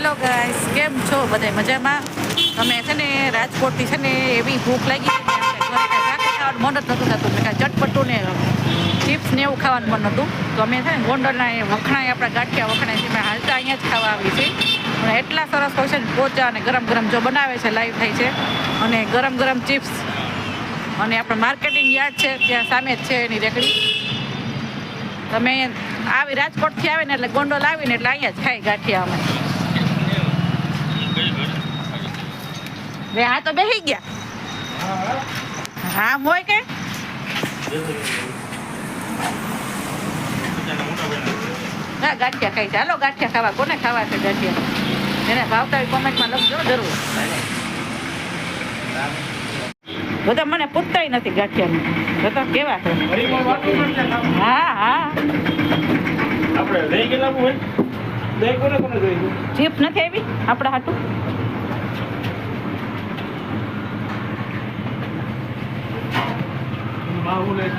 Hello guys, કેમ છો બધા મજામાં? તમે છે ને રાજકોટથી છે ને એવી ભૂખ લાગી ખાવાનું મન જ નહોતું થતું. મેં ચટપટું ને ચિપ્સ ને એવું ખાવાનું મન નહોતું. તો અમે છે ને ગોંડલના એ વખણાય, આપણા ગાંઠિયા વખણાય છે મેં હાલતા અહીંયા જ ખાવા આવી છે પણ એટલા સરસ હોય છે ને પોચા અને ગરમ ગરમ જો બનાવે છે, લાઈવ થાય છે. અને ગરમ ગરમ ચિપ્સ. અને આપણે માર્કેટિંગ યાદ છે, ત્યાં સામે જ છે એની રેકડી. તમે આવી રાજકોટથી આવે ને એટલે ગોંડલ આવીને એટલે અહીંયા જ ખાઈ ગાંઠિયા અમે. રે આ તો બેસી ગયા. હા હોય કે? ના ગાંઠિયા ખાઈ છે. ગાંઠિયા ખાવા. કોને ખાવા છે ગાંઠિયા? એને ભાવતા હોય કોમેન્ટમાં લખજો જરૂર. બધા મને પૂછતાય નથી ગાંઠિયાનું. બધા કેવા છે? હા હા. આપણે લઈ ગયેલા હોય? જીપ નથી આવી? આપણા હાટું? માવું લઈ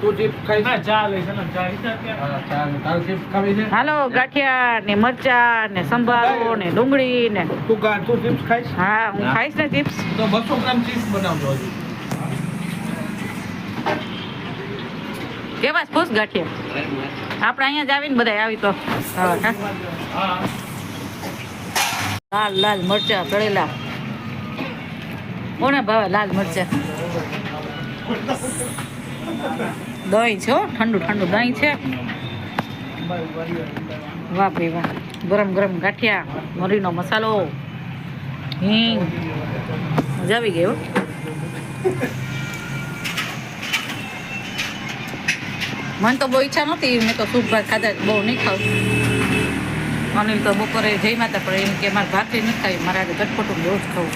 તું ચીપ ખાઈ ના ચા લઈ સલામ ચા વિચાર કે હા, ચાલ તારે ચીપ ખાવી છે? હાલો ગાંઠિયા ને મરચા ને સંભારો ને ડુંગળી ને તું કા તું ચીપ્સ ખાઈશ? હા હું ખાઈશ ને ચિપ્સ તો બસો ગ્રામ ચીપ્સ બનાવજો કેવા ખુશ ગાંઠિયા? આપણે અહીંયા જ આવીને બધા આવી તો. હા. લાલ લાલ મરચા તળેલા. કોને ભાવે લાલ મરચા? દહીં છે ઠંડુ ઠંડુ દહીં છે. વાહ ભાઈ વાહ. ગરમ ગરમ ગાંઠિયા, મરીનો મસાલો, હિંગ. મજા આવી ગઈ મને તો બહુ ઈચ્છા નહોતી, મેં તો સૂપ, ભાત ખાધા બહુ નહીં ખાવ. અનિલ તો બપોરે જઈ માતા, પણ એમ કે મારે ભાખરી નથી ખાવી, મારે આજે ગટપટું બહુ જ ખાવું.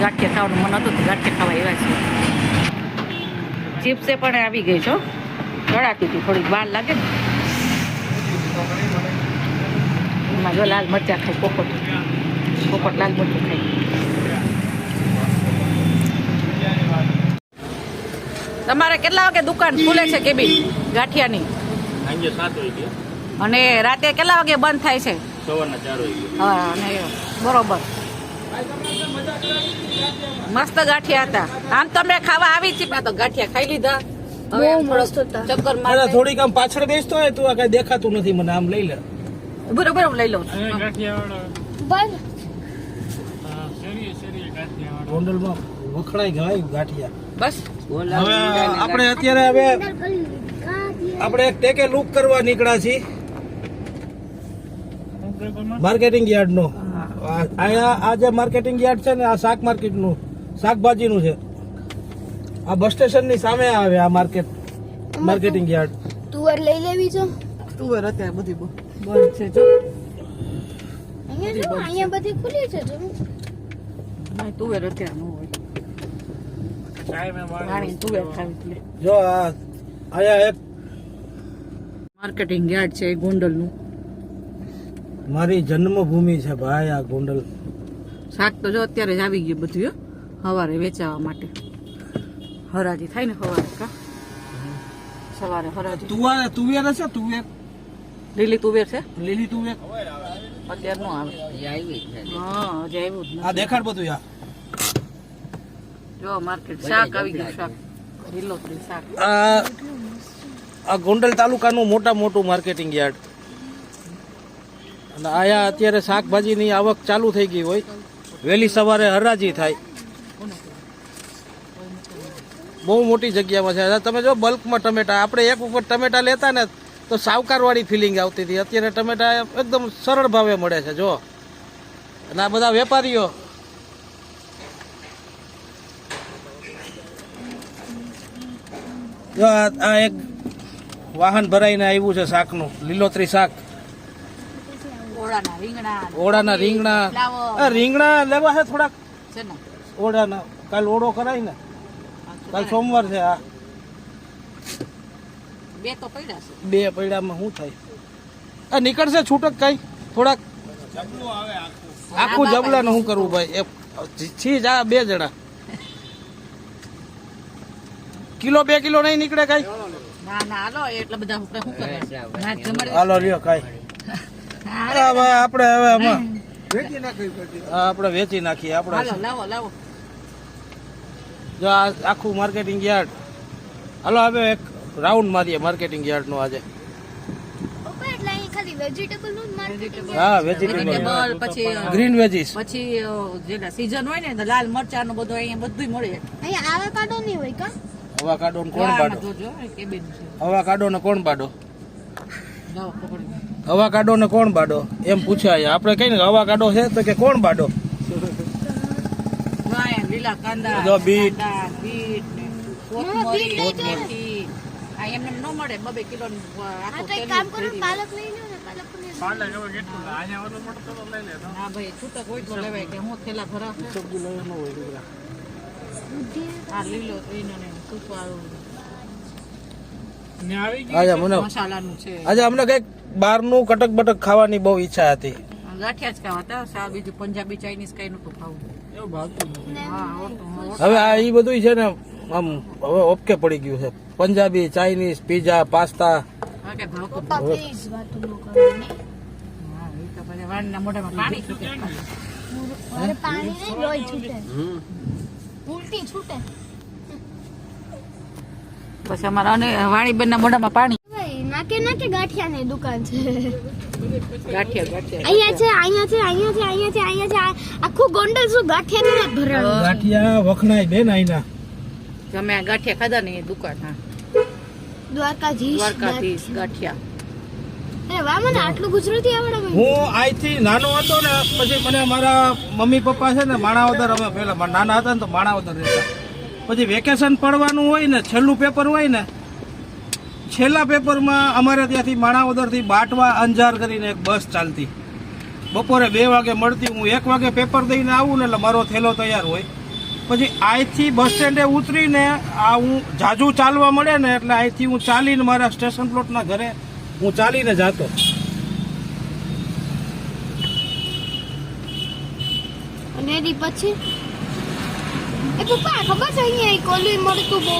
ગાંઠિયા ખાવાનું મન હતું ગાંઠિયા ખાવા એવા છે ચિપ્સે પણ આવી ગઈ છો ચડાતી હતી થોડીક વાર લાગે ને. એમાં જો લાલ મરચાં ખાય પોપટ. પોપટ લાલ મરચું ખાય તમારે કેટલા વાગે દુકાન ખુલે છે કેબી ગાંઠિયાની? અને રાતે કેટલા વાગે બંધ થાય છે? સવારના ચાર વાગે. હા અને બરોબર. મસ્ત ગાંઠિયા હતા. આમ તો અમે ખાવા આવી છીએ તો ગાંઠિયા ખાઈ લીધા. હવે આમ ચક્કર મારે થોડીક આમ પાછળ બેસતો હોય તું કઈ દેખાતું નથી મને આમ લઈ લે. બરોબર લઈ લઉં છું. અહીંયા ગાંઠિયા વાળો હા શેરીએ શેરીએ ગાંઠિયા વાળો ગોંડલમાં વખણાઈ ગયા ગાંઠિયા. બસ. હવે આપણે અત્યારે હવે આપણે એક ટેકે લુક કરવા નીકળ્યા છીએ. માર્કેટિંગ યાર્ડ નો. અહીંયા આ જે માર્કેટિંગ યાર્ડ છે ને આ શાક માર્કેટનું શાકભાજીનું છે. આ બસ સ્ટેશનની સામે આવે આ માર્કેટ માર્કેટિંગ યાર્ડ તુવર લઈ લેવી છે તુવેર અત્યારે બધી બંધ છે જો. અહીંયા બધી ખુલી છે જો. તુવેર અત્યારે ન હોય. જો આ અહીંયા એક માર્કેટિંગ યાર્ડ છે ગોંડલનું. મારી જન્મભૂમિ છે ભાઈ આ ગોંડલ. શાક તો જો અત્યારે જ આવી ગયું બધું હવારે સવારે વેચાવા માટે. હરાજી થાય ને સવારે કા? સવારે હરાજી. તુવાર તુવેર છે તુવેર? લીલી તુવેર છે? લીલી તુવેર? અત્યારે નો આવે. હા હજી આવ્યું જ. આ દેખાડ બધું યાર. જો માર્કેટ શાક આવી ગયું શાક. લીલો શાક. આ આ ગોંડલ તાલુકાનું મોટા મોટું માર્કેટિંગ યાર્ડ. અને આયા અત્યારે શાકભાજીની આવક ચાલુ થઈ ગઈ હોય. વહેલી સવારે હરાજી થાય. બહુ મોટી જગ્યામાં છે. તમે જો બલ્કમાં ટમેટા, આપણે એક વખત ટમેટા લેતા ને તો સાવકારવાળી ફિલિંગ આવતી હતી. અત્યારે ટમેટા એકદમ સરળ ભાવે મળે છે, જો. અને આ બધા વેપારીઓ. જો આ એક વાહન ભરાઈને આવ્યું છે શાકનું, લીલોતરી શાક. ઓળાના રીંગણા ઓળાના રીંગણા. આ રીંગણા લેવા છે થોડાક. છે ને? ઓળાના કાલ ઓળો કરાય ને. કાલ સોમવાર છે આ. બે તો પડ્યા છે. બે શું થાય? આ નીકળશે છૂટક કઈ? થોડાક. આખું જબલાનું શું કરવું ભાઈ? એ છી જ આ બે જણા. કિલો બે કિલો નહીં નીકળે કઈ? ના ના હાલો એટલે બધા શું કરે? ના જમણ હાલો લ્યો કઈ. હવે આપણે હવે આમાં આપણે વેચી નાખીએ હાલો આપણે લાવો લાવો. જો આ આખું માર્કેટિંગ યાર્ડ. હાલો હવે એક રાઉન્ડ મારીએ માર્કેટિંગ યાર્ડ નો આજે. પપ્પા એટલે અહીં ખાલી વેજીટેબલનું જ માર્કેટિંગ હા વેજીટેબલ પછી ગ્રીન વેજીસ પછી જે સીઝન હોય ને લાલ મરચા નું બધું અહીંયા બધું મળે. અહીંયા આવે નહીં હોય કા? હવા કાઢો ને કોણ પાડો? કાઢો ને કોણ બાડો કાઢો ને કોણ બાડો? એમ પૂછાય. આપણે કઈ ને હવા કાઢો છે તો કે કોણ બાડો? જો અહીંયા લીલા કાંદા જો બીટ. કાંદા, બીટ ને કોથમરી કોથમરી. આ એમને ન મળે બબે કિલો આ તો એક કામ કરો પાલક લઈ લો ને પાલક પનીર પાલે જેવો કેટલું અહીંયા ઓલું મોટું તો લઈ લે ના ભાઈ છૂટક હોય તો લેવાય કે હું થેલા ભરા આ લીલો એનો ને સુપારું ને આવી આજે મને મસાલાનું આજે અમને કંઈક બહારનું કટક બટક ખાવાની બહુ ઈચ્છા હતી. ગાંઠિયા જ ખાવા સા બીજું પંજાબી ચાઇનીઝ કઈ નતું ખાવું. હવે આ ઈ બધું છે ને આમ હવે ઓપકે પડી ગયું છે. Punjabi Chinese pizza pasta. પાણી છૂટે ઉલટી પપ્પા પ્લીઝ વાતો ન કરવાની હા એ તો પછી વાણના મોઢામાં પાણી છૂટે અરે પાણી નહીં લોહી છૂટે ઉલટી છૂટે પછી અમારા અને વાણીબેનના મોઢામાં પાણી. નાકે નાકે ગાંઠિયાની દુકાન છે. ગાંઠિયા ગાંઠિયા. અહીંયા છે અહીંયા છે અહીંયા છે અહીંયા છે અહીંયા છે. આખું ગોંડલ શું ગાંઠિયાથી જ ભરાયું ગાંઠિયા વખણાય બેન આઈના અમે આ ગાંઠિયા ખાધા ને દુકાન હા. દ્વારકાધીશ દ્વારકાધીશ ગાંઠિયા. અરે વાહ મને આટલું ગુજરાતી આવડે ભાઈ. હું અહીંથી નાનો હતો ને પછી મને મારા મમ્મી પપ્પા છે ને માણાવદર અમે પેલા નાના હતા ને તો માણાવદર રહેતા. પછી વેકેશન પડવાનું હોય ને, છેલ્લું પેપર હોય ને, છેલ્લા પેપરમાં અમારે ત્યાંથી માણાવદરથી બાટવા અંજાર કરીને એક બસ ચાલતી. બપોરે બે વાગે મળતી, હું એક વાગે પેપર દઈને આવું ને એટલે મારો થેલો તૈયાર હોય. પછી અહીંથી બસ સ્ટેન્ડે ઉતરીને આ હું જાજુ ચાલવા મળે ને એટલે અહીંથી હું ચાલીને મારા સ્ટેશન પ્લોટના ઘરે હું ચાલીને જતો. પછી? એ પપ્પા ખબર છે અહીંયા એક ઓલું મળતું બહુ?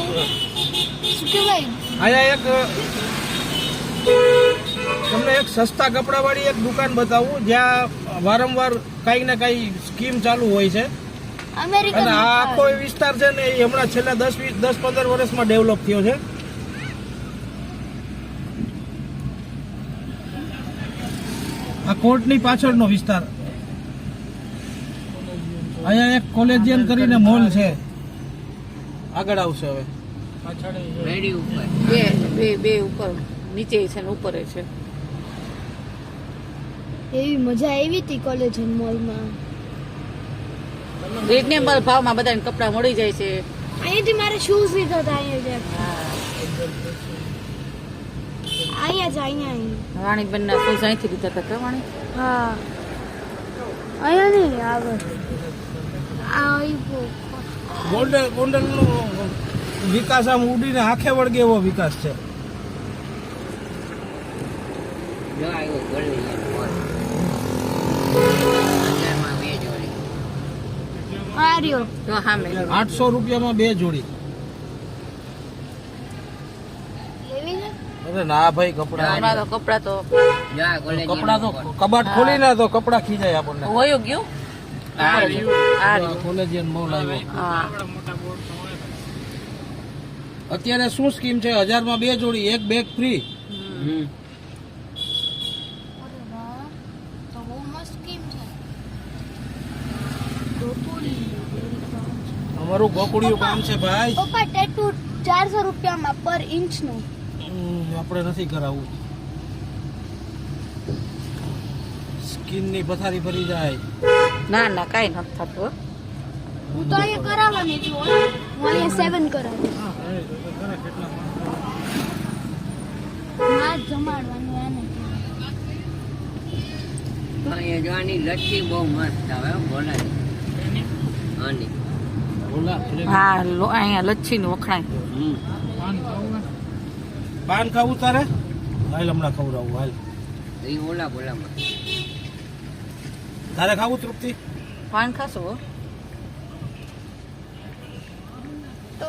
શું કહેવાય? અહીંયા એક તમને એક સસ્તા કપડાવાળી એક દુકાન બતાવું જ્યાં વારંવાર કાંઈક ને કાંઈ સ્કીમ ચાલુ હોય છે. અને આ આખો એ વિસ્તાર છે ને એ હમણાં છેલ્લા દસ વીસ દસ પંદર વર્ષમાં ડેવલપ થયો છે. આ કોર્ટની પાછળનો વિસ્તાર. અહીંયા એક કોલેજિયન કરીને મોલ છે. આગળ આવશે હવે. બે બે બે ઉપર નીચે છે ને ઉપર છે. એવી મજા આવી હતી કોલેજ મોલમાં રીઝનેબલ ભાવમાં બધાને કપડાં મળી જાય છે. અહીંયાથી મારે શૂઝ લીધા હતા અહીંયા જ અહીંયા જ અહીંયા અહીંયા. શૂઝ અહીંથી લીધા હતા કે વાણી હા. અહીંયા નહીં આગળ. ગોંડલ ગોંડલનો વિકાસ આમ ઉડીને આખે વળગે એવો વિકાસ છે. આઠસો રૂપિયામાં બે જોડી. અરે ના ભાઈ કપડા કપડા તો કપડાં તો કપડા તો કબાટ ખોલીને તો કપડા ખીજાય આપણને. ગયું? અત્યારે શું સ્કીમ છે? હજારમાં બે જોડી એક બેગ ફ્રી. હમ. અરે વાહ. તો બહુ મસ્ત સ્કીમ છે. ગોકુળી. અમારું ગોકુડિયું કામ છે ભાઈ. પપ્પા ટેટુ ચારસો રૂપિયામાં પર ઇંચનું આપણે નથી કરાવવું. સ્કીનની પથારી ફરી જાય. ના ના કાંઈ નથી થતું હું. તો અહીંયા કરાવવાની છું હું. અહીંયા સેવન કરાવું. ના જમાડવાનું આને. અહીંયા જોવાની લચ્છી બહુ મસ્ત આવે બોલાની આની. બોલા હા લો- અહીંયા લચ્છી નું? વખણાય. પાન ખાવું તારે? હાલ હમણાં ખવડાવું હાલ. એ ઓલા બોલામાં. તારે ખાવું તૃપ્તિ? પણ ખાશું તો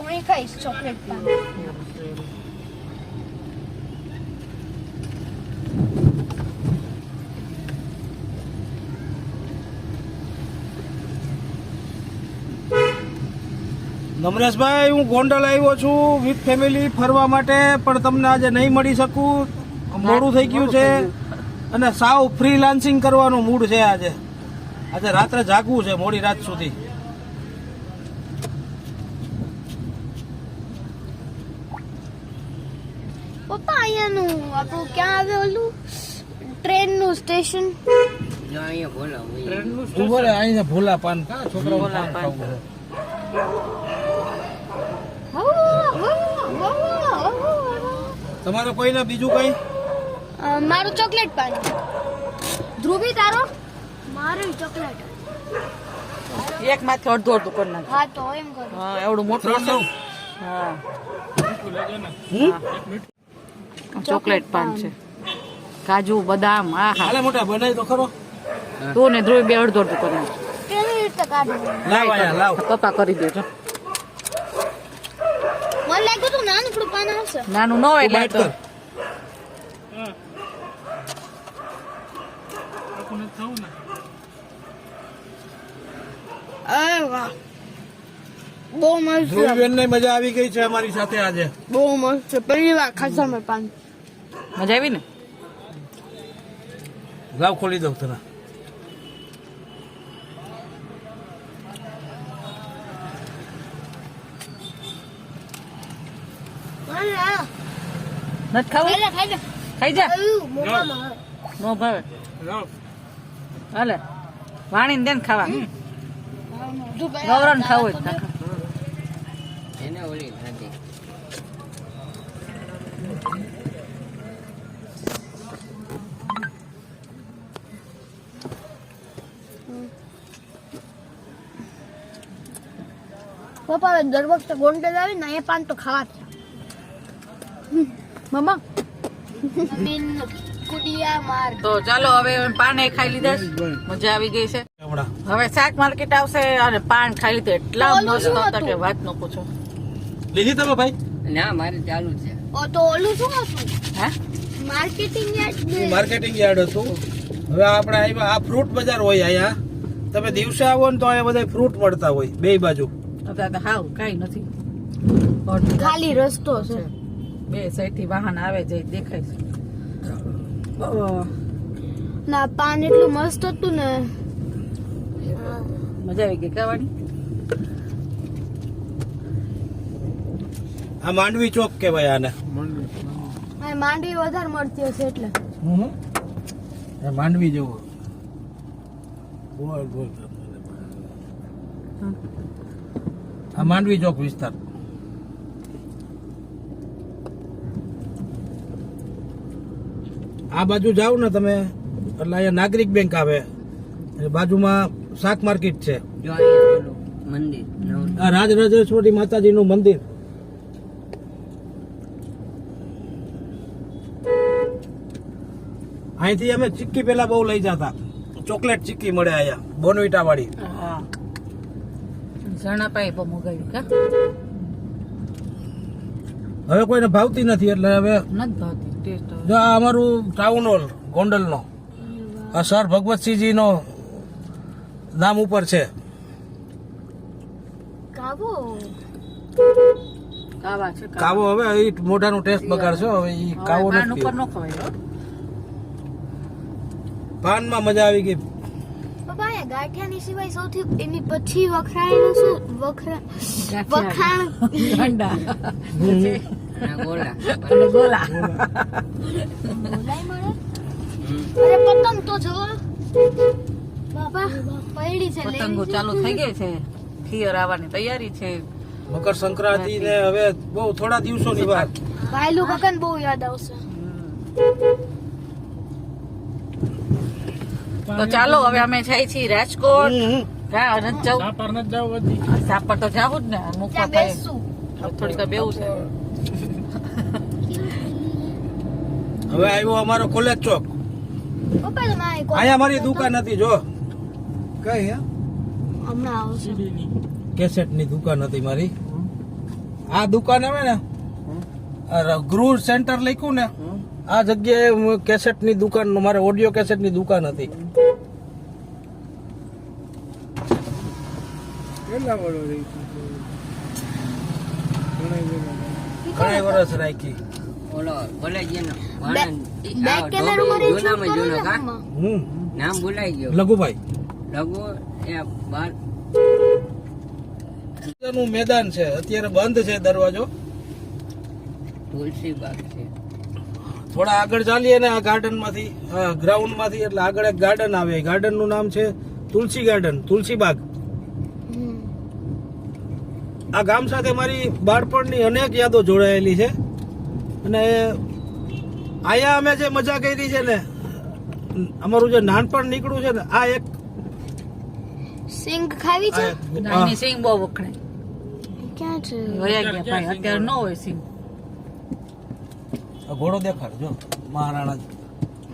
નમરેશભાઈ હું ગોંડલ આવ્યો છું વિથ ફેમિલી ફરવા માટે પણ તમને આજે નહીં મળી શકું. મોડું થઈ ગયું છે. અને સાવ ફ્રી ફ્રીલાન્સિંગ કરવાનું મૂડ છે આજે. આજે રાત્રે જાગવું છે મોડી રાત સુધી. પપ્પા અહીંયાનું આપણું ક્યાં આવે ઓલું? ટ્રેનનું સ્ટેશન? જો અહીંયા ભૂલા પાન કા છોકરાઓ ભોલા પાન પાન. ખાવું છે? તમારે કોઈને બીજું કઈ? મારું ચોકલેટ પાન ધ્રુવી તારો? એક માંથી અડધો અડધું કરી નાખ હા તો એમ કરો. હા એવડું મોટું હા. ચોકલેટ પાન છે. કાજુ બદામ આ હા મોટા બનાવી તો ખરો. તું ને ધ્રુવી બે અડધો અડધું કરી નાખ. કેવી રીતે કાઢું? લાવ આયા લાવ. કપા કરી દેજો મને લાગ્યું તું નાનકડું પાન આવશે. નાનું ન હોય એટલે ને. અરે વાહ. બહુ મસ્ત ધ્રુવીબેન ને મજા આવી ગઈ છે અમારી સાથે આજે. બહુ મસ્ત છે. પહેલી વાર ખાસા મેં પાન મજા આવી ને? લાવ ખોલી દઉં તને. નથી ખાવું? ખાઈ લે ખાઈ લે. ખાઈ જા. નો ભાવે લાવ. વાણી વાણીને દે ને ખાવા. ગૌરવ થવું જ એને ઓલી નથી પપ્પા દર વખતે ગોંડલ આવી ને એ પાન તો ખાવા જ છે. મમ્મા. કુડિયા માર તો ચાલો હવે પાન એ ખાઈ લીધા મજા આવી ગઈ છે. હવે શાક માર્કેટ આવશે અને પાન ખાઈ લીધું. એટલા મસ્ત હતા કે વાત ન પૂછો. લીધી તમે ભાઈ? ના મારે ચાલુ છે. ઓ તો ઓલું શું હતું? હા? માર્કેટિંગ યાર્ડ માર્કેટિંગ યાર્ડ હતું? હવે આપણે આવ્યા આ ફ્રૂટ બજાર હોય અહીંયા તમે દિવસે આવો ને તો અહીંયા બધા ફ્રૂટ મળતા હોય બે બાજુ. અત્યારે તો હાવ કાંઈ નથી. ખાલી રસ્તો છે. બે સાઈડથી વાહન આવે જાય દેખાય છે. ના પાન એટલું મસ્ત હતું ને. મજા આવી ગઈ ખાવાની આ માંડવી ચોક કહેવાય આને. માંડવી માંડવી વધારે મળતી હશે એટલે. હમ. માંડવી જેવો. બોલ બોલ. આ માંડવી ચોક વિસ્તાર. આ બાજુ જાઓ ને તમે. એટલે અહીંયા નાગરિક બેંક આવે. બાજુમાં શાક માર્કેટ છે. મંદિર નવું આ રાજરાજેશ્વરી મંદિર. અહીંથી અમે ચીક્કી પેલા બહુ લઈ જતા. ચોકલેટ ચીક્કી મળે અહીંયા બોનવીટા વાળી હા ઝરણા મગાવ્યું કા? હવે કોઈને ભાવતી નથી એટલે હવે નથી ભાવતી ટેસ્ટ જો આ અમારું ટાઉન હોલ ગોંડલનો આ સર ભગવતસિંહજીનો નામ ઉપર છે. કાવો. કાવા કાવો. હવે એ મોઢાનું ટેસ્ટ બગાડશો હવે એ કાવો પાન નથી. ઉપર ન ખવાય હો. પાનમાં મજા આવી ગઈ. પપ્પા ગાંઠિયાની સિવાય સૌથી એની પછી વખણાયેલું શું? વખરા વખાણ. ગાંડા. ગોલા અને ગોલા મળે? અરે પતંગ તો જો છે પતંગો ચાલુ થઈ ગઈ છે. ખીયર આવવાની તૈયારી છે. મકર સંક્રાંતિ ને હવે બહુ થોડા દિવસોની વાત. ભાઈલું કકન બહુ યાદ આવશે. તો ચાલો હવે અમે જાય છીએ રાજકોટ. હા નથી જવું સાપર નથી જવું સાપર તો જાવું જ ને. મુકવા થાય. થોડીક બેવું છે. હવે આવ્યો અમારો કોલેજ ચોક. અહીંયા મારી દુકાન હતી જો. કઈ હમણાં આવશે. સીડીની કેસેટની દુકાન હતી મારી. આ દુકાન આવે ને આ ગૃહ સેન્ટર લખ્યું ને આ જગ્યાએ કેસેટની દુકાન મારે ઓડિયો કેસેટની દુકાન હતી. કેટલા ઘણા વર્ષ રાખી. નામ ભૂલાઈ ગયો. લઘુભાઈ. લઘુ એ બારનું મેદાન છે. અત્યારે બંધ છે દરવાજો. તુલસી બાગ છે. થોડા આગળ ચાલીએ ને આ ગાર્ડનમાંથી ગ્રાઉન્ડમાંથી એટલે આગળ એક ગાર્ડન આવે. ગાર્ડનનું નામ છે તુલસી ગાર્ડન તુલસી બાગ. આ ગામ સાથે મારી બાળપણની અનેક યાદો જોડાયેલી છે. અને આયા અમે જે મજા કરી છે ને અમારું જે નાનપણ નીકળ્યું છે ને આ એક સિંગ ખાવી છે? આ સિંગ બહુ વખણાય. ક્યાં છે? વયા ગયા ભાઈ અત્યારે ન હોય સિંગ. આ ઘોડો દેખાડ જો. મહારાણા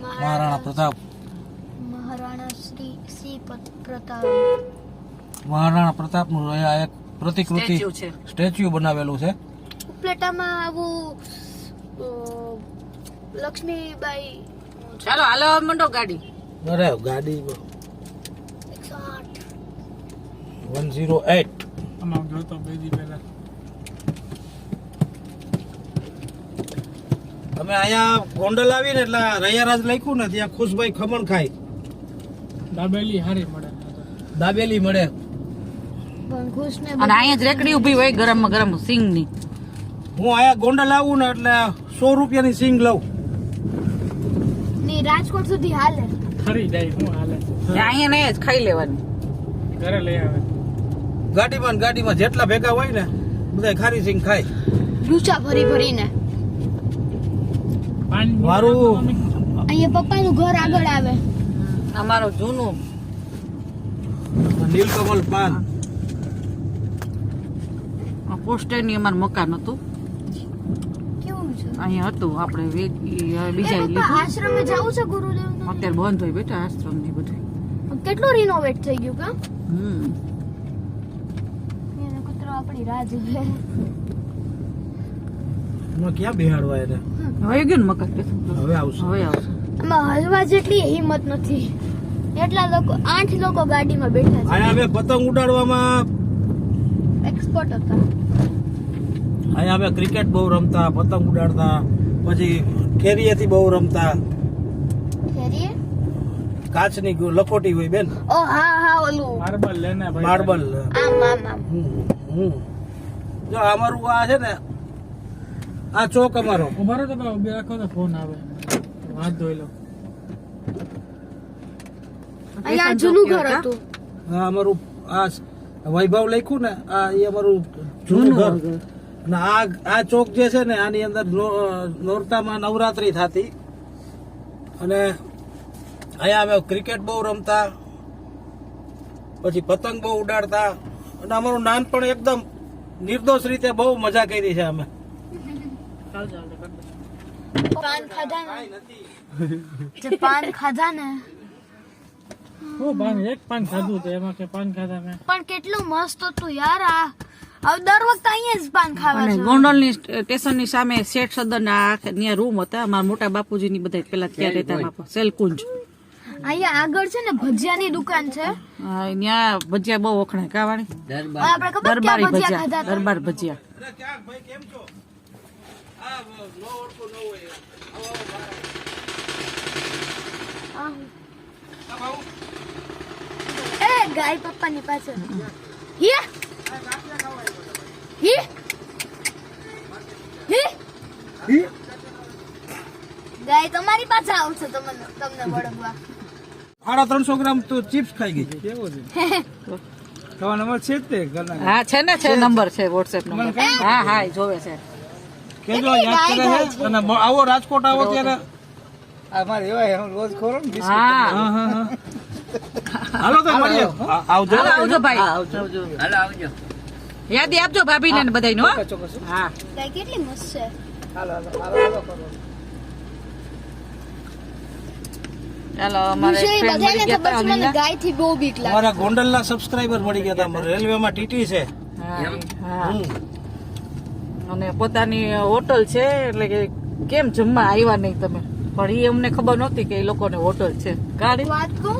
મહારાણા પ્રતાપ. મહારાણા શ્રી શ્રી પ્રતાપ. મહારાણા પ્રતાપનું આ એક પ્રતિકૃતિ સ્ટેચ્યુ બનાવેલું છે. ઉપલેટામાં આવું લક્ષ્મીબાઈ ચાલો હાલો મંડો ગાડી. અરે ગાડી એકસો આઠ વન ઝીરો એટ જોતો અમે અહીંયા ગોંડલ આવીને એટલે રૈયારાજ લખ્યું ને ત્યાં ખુશભાઈ ખમણ ખાય. દાબેલી હારી મળે. દાબેલી મળે. અને અહીંયા જ રેકડી ઊભી હોય ગરમ ગરમ સિંગની હું અહીંયા ગોંડલ આવું ને એટલે સો રૂપિયાની સિંગ લઉં. ની રાજકોટ સુધી હાલે. ખરી જાય હું હાલે? અહીંયા નહીં જ ખાઈ લેવાની. ઘરે લઈ આવે. ગાડીમાં ને ગાડીમાં જેટલા ભેગા હોય ને બધા ખારી સિંગ ખાય. ડૂચા ભરી ભરીને. મારું અહીંયા પપ્પાનું ઘર આગળ આવે. અમારો જૂનું. નીલકમલ પાન. પોસ્ટરની અમારું મકાન હતું. કેવું છે? અહીંયા હતું આપણે બીજા લીધું. આશ્રમે જવું છે ગુરુદેવ અત્યારે બંધ હોય બેટા આશ્રમની બધું કેટલું રિનોવેટ થઈ ગયું કા હમ. કૂતરો આપણી રાહ જોવે. એમાં ક્યાં બેહાડવા એને? હવે ગયું ને હવે આવશે. હવે આવશે. આમાં હલવા જેટલી હિંમત નથી. એટલા લોકો આઠ લોકો ગાડીમાં બેઠા અહીંયા અમે પતંગ ઉડાડવામાં. એક્સપર્ટ હતા. અહીંયા અમે ક્રિકેટ બહુ રમતા પતંગ ઉડાડતા પછી કેરીએથી બહુ રમતા. ફેરીએ કાચની લકોટી હોય બેન. ઓ હા હા ઓલું. માર્બલ લેને ભાઈ. માર્બલ. આમ. જો અમારું આ છે ને આ ચોક અમારો. અમારો તો બે રાખો તો ફોન આવે. હાથ ધોઈ લો. અહીંયા જૂનું ઘર હતું? હા અમારું આ વૈભવ લખ્યું ને આ એ અમારું જૂનું ઘર. ને આ આ ચોક જે છે ને આની અંદર નો- નોરતામાં નવરાત્રી થતી. અને અહીંયા અમે ક્રિકેટ બહુ રમતા પછી પતંગ બહુ ઉડાડતા. અને અમારું નાનપણ એકદમ નિર્દોષ રીતે બહુ મજા કરી છે અમે. પાન ખાધા ને જે પાન ખાધા ને હું પાન એક પાન ખાધું તો એમાં કે પાન ખાધા મેં. પણ કેટલું મસ્ત હતું યાર આ. હવે દર વખત અહીંયા જ પાન ખાવા અને ની સ્ટેશનની સામે શેઠ સદન ના ત્યાં રૂમ હતા. મારા મોટા બાપુજી ની બધા પેલા ત્યાં રહેતા બાપા સેલકુંજ. અહીંયા આગળ છે ને ભજીયાની દુકાન છે. અહીંયા ભજીયા બહુ વખણાય કાવાણી દરબાર. આપણે ખબર દરબારી ભજીયા દરબાર ભજીયા. અરે ક્યાં ભાઈ કેમ છો? આ નો ઓળખું ન હોય આવો, આવો, આહ. આવો. એ ગાય પપ્પાની પાસે. હી? હી? હે? ગાય તમારી પાસે આવશે તમને તમને વળગવા. સાડા ત્રણસો ગ્રામ તો ચિપ્સ ખાઈ ગઈ. કેવો છે? તમારો નંબર છે જ તે હા છે ને છે નંબર છે વોટ્સએપ નંબર. હા હા એ જોવે છે. કેજો યાદ કરે છે. અને આવો રાજકોટ આવો ત્યારે. અમારે એવા હું રોજ ખોરો ને હા. હા, હા, હા. હાલો તો મળીએ. આવજો. હાલો આવજો ભાઈ. હાલો આવજો. યાદી આપજો ભાભીને ને બધાયનું હા. કેટલી મસ્ત છે. ચાલો અમારે વિષય friend બધાને મળી ગયા ખબર છે હતા મને અનિલા. ગાયથી બહુ બીક લાગે. અમારા ગોંડલના સબસ્ક્રાઇબર મળી ગયા હતા રેલવેમાં ટીટી છે. હા, હા. અને પોતાની હોટલ છે એટલે કે કેમ જમવા આવ્યા નહીં તમે? પણ એ અમને ખબર નહોતી કે એ લોકોને હોટલ છે. ગાડી? વાત કહું?